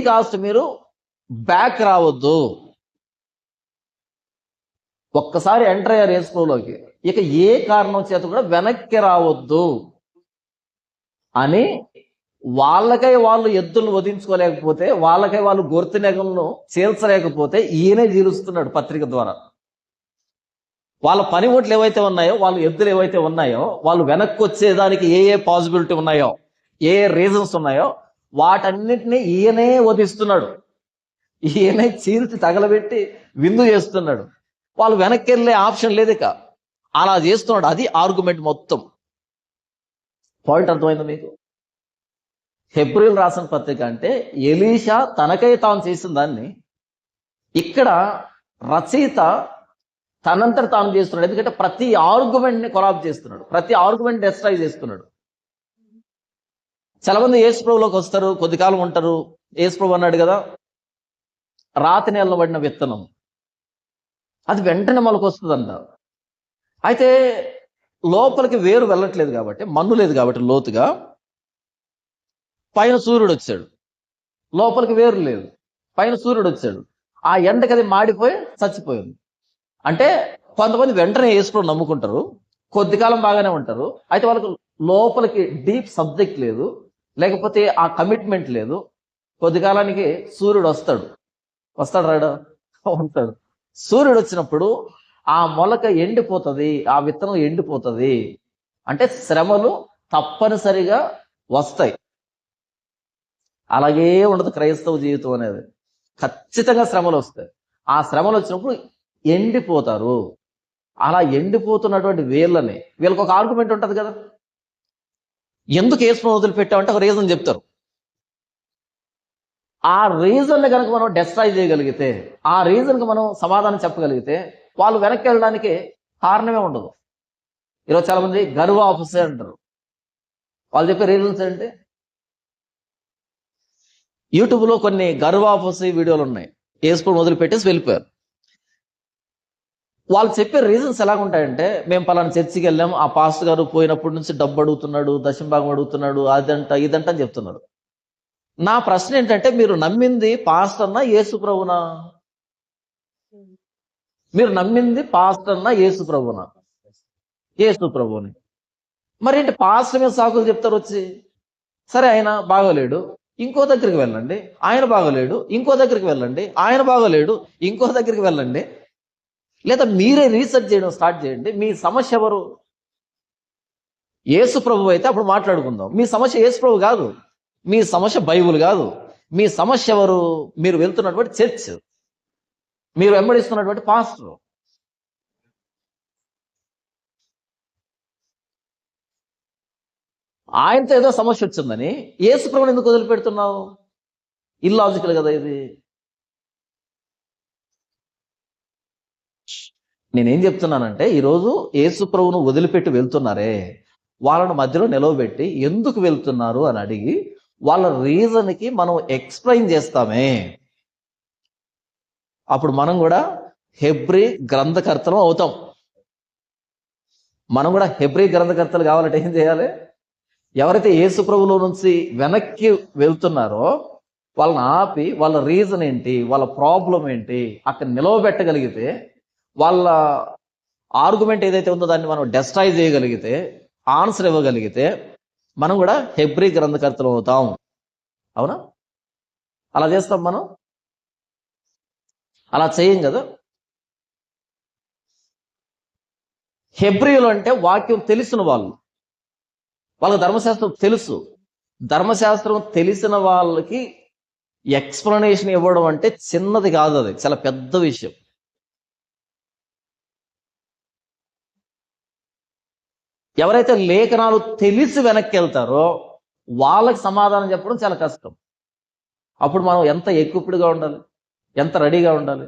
Cost మీరు back రావద్దు. ఒక్కసారి ఎంటర్ అయ్యారు స్కూల్లోకి ఇక ఏ కారణం చేత కూడా వెనక్కి రావద్దు. అని వాళ్ళకై వాళ్ళు ఎద్దులను వధించుకోలేకపోతే వాళ్ళకై వాళ్ళు గొర్తె నెగలను ఈయనే జీలుస్తున్నాడు పత్రిక ద్వారా. వాళ్ళ పనిముట్లు ఏవైతే ఉన్నాయో వాళ్ళ ఎద్దులు ఏవైతే ఉన్నాయో వాళ్ళు వెనక్కి వచ్చేదానికి ఏ ఏ పాసిబిలిటీ ఉన్నాయో ఏ ఏ రీజన్స్ ఉన్నాయో వాటన్నిటిని ఈయనే వధిస్తున్నాడు. ఈయనే చీల్చి తగలబెట్టి విందు చేస్తున్నాడు. వాళ్ళు వెనక్కి వెళ్ళే ఆప్షన్ లేదు ఇక అలా చేస్తున్నాడు. అది ఆర్గ్యుమెంట్ మొత్తం. పాయింట్ అర్థమైంది మీకు? హెబ్రిల్ రాసిన పత్రిక అంటే ఎలీషా తనకై తాను చేసిన దాన్ని ఇక్కడ రచయిత తనంతట తాను చేస్తున్నాడు. ఎందుకంటే ప్రతి ఆర్గ్యుమెంట్ని కొలాబ్ చేస్తున్నాడు. ప్రతి ఆర్గ్యుమెంట్ డెస్ట్రాయ్ చేస్తున్నాడు. చాలా మంది వస్తారు కొద్ది కాలం ఉంటారు. ఏసుప్రభు అన్నాడు కదా రాతి నెలలో పడిన విత్తనం అది వెంటనే మొలక వస్తుందంట. అయితే లోపలికి వేరు వెళ్ళట్లేదు కాబట్టి మన్ను లేదు కాబట్టి లోతుగా పైన సూర్యుడు వచ్చాడు. లోపలికి వేరు లేదు. పైన సూర్యుడు వచ్చాడు. ఆ ఎండకి అది మాడిపోయి చచ్చిపోయింది. అంటే కొంతమంది వెంటనే యేసుప్రభు నమ్ముకుంటారు కొద్ది కాలం బాగానే ఉంటారు. అయితే వాళ్ళకి లోపలికి డీప్ సబ్జెక్ట్ లేదు. లేకపోతే ఆ కమిట్మెంట్ లేదు. కొద్ది కాలానికి సూర్యుడు వస్తాడు. వస్తాడు రాడు ఉంటాడు. సూర్యుడు వచ్చినప్పుడు ఆ మొలక ఎండిపోతుంది ఆ విత్తనం ఎండిపోతుంది. అంటే శ్రమలు తప్పనిసరిగా వస్తాయి. అలాగే ఉండదు క్రైస్తవ జీవితం అనేది. ఖచ్చితంగా శ్రమలు వస్తాయి. ఆ శ్రమలు వచ్చినప్పుడు ఎండిపోతారు. అలా ఎండిపోతున్నటువంటి వీళ్ళని వీళ్ళకి ఒక ఆర్గ్యుమెంట్ ఉంటుంది కదా? ఎందుకు ఏసును వదిలిపెట్టామంటే ఒక రీజన్ చెప్తారు. ఆ రీజన్ని కనుక మనం డెస్ట్రాయ్ చేయగలిగితే ఆ రీజన్కి మనం సమాధానం చెప్పగలిగితే వాళ్ళు వెనక్కి వెళ్ళడానికి కారణమే ఉండదు. ఈరోజు చాలా మంది గర్వ ఆఫీసర్ అంటారు. వాళ్ళు చెప్పే రీజన్స్ ఏంటి? యూట్యూబ్లో కొన్ని గర్వ ఆఫీసర్ వీడియోలు ఉన్నాయి. వేసుకొని వదిలిపెట్టేసి వెళ్ళిపోయారు. వాళ్ళు చెప్పే రీజన్స్ ఎలా ఉంటాయంటే మేము పలానా చర్చికి వెళ్ళాం ఆ పాస్ట్ గారు పోయినప్పటి నుంచి డబ్బు అడుగుతున్నాడు దశంభాగం అడుగుతున్నాడు అదంట ఇదంట అని చెప్తున్నారు. నా ప్రశ్న ఏంటంటే మీరు నమ్మింది పాస్ట్ అన్నా యేసు ప్రభునా? మీరు నమ్మింది పాస్ట్ అన్నా యేసు ప్రభునా? యేసు ప్రభుని. మరేంటి పాస్ట్ మీద సాకులు చెప్తారు వచ్చి? సరే ఆయన బాగోలేడు ఇంకో దగ్గరికి వెళ్ళండి. ఆయన బాగోలేడు ఇంకో దగ్గరికి వెళ్ళండి. ఆయన బాగోలేడు ఇంకో దగ్గరికి వెళ్ళండి. లేదా మీరే రీసెర్చ్ చేయడం స్టార్ట్ చేయండి. మీ సమస్య ఎవరు? యేసు ప్రభు అయితే అప్పుడు మాట్లాడుకుందాం. మీ సమస్య యేసు ప్రభు కాదు. మీ సమస్య బైబుల్ కాదు. మీ సమస్య ఎవరు? మీరు వెళ్తున్నటువంటి చర్చ్. మీరు వెంబడిస్తున్నటువంటి పాస్టర్. ఆయనతో ఏదో సమస్య వచ్చిందని యేసు ప్రభుని ఎందుకు వదిలిపెడుతున్నావు? ఇల్లాజికల్ కదా ఇది. నేనేం చెప్తున్నానంటే ఈరోజు యేసు ప్రభును వదిలిపెట్టి వెళ్తున్నారే వాళ్ళను మధ్యలో నిలవబెట్టి ఎందుకు వెళ్తున్నారు అని అడిగి వాళ్ళ రీజన్కి మనం ఎక్స్ప్లెయిన్ చేస్తామే. అప్పుడు మనం కూడా హెబ్రి గ్రంథకర్తలం అవుతాం. మనం కూడా హెబ్రి గ్రంథకర్తలు కావాలంటే ఏం చేయాలి? ఎవరైతే యేసు ప్రభులో నుంచి వెనక్కి వెళ్తున్నారో వాళ్ళని ఆపి వాళ్ళ రీజన్ ఏంటి? వాళ్ళ ప్రాబ్లం ఏంటి? అక్కడ నిలవబెట్టగలిగితే వాళ్ళ ఆర్గ్యుమెంట్ ఏదైతే ఉందో దాన్ని మనం డెస్ట్రాయ్ చేయగలిగితే ఆన్సర్ ఇవ్వగలిగితే మనం కూడా హెబ్రి గ్రంథకర్తలు అవుతాం. అవునా? అలా చేస్తాం మనం. అలా చేయం కదా? హెబ్రియులు అంటే వాక్యం తెలిసిన వాళ్ళు. వాళ్ళకి ధర్మశాస్త్రం తెలుసు. ధర్మశాస్త్రం తెలిసిన వాళ్ళకి ఎక్స్ప్లెనేషన్ ఇవ్వడం అంటే చిన్నది కాదు అది. చాలా పెద్ద విషయం. ఎవరైతే లేఖనాలు తెలిసి వెనక్కి వెళ్తారో వాళ్ళకి సమాధానం చెప్పడం చాలా కష్టం. అప్పుడు మనం ఎంత ఎక్విప్డ్గా ఉండాలి? ఎంత రెడీగా ఉండాలి?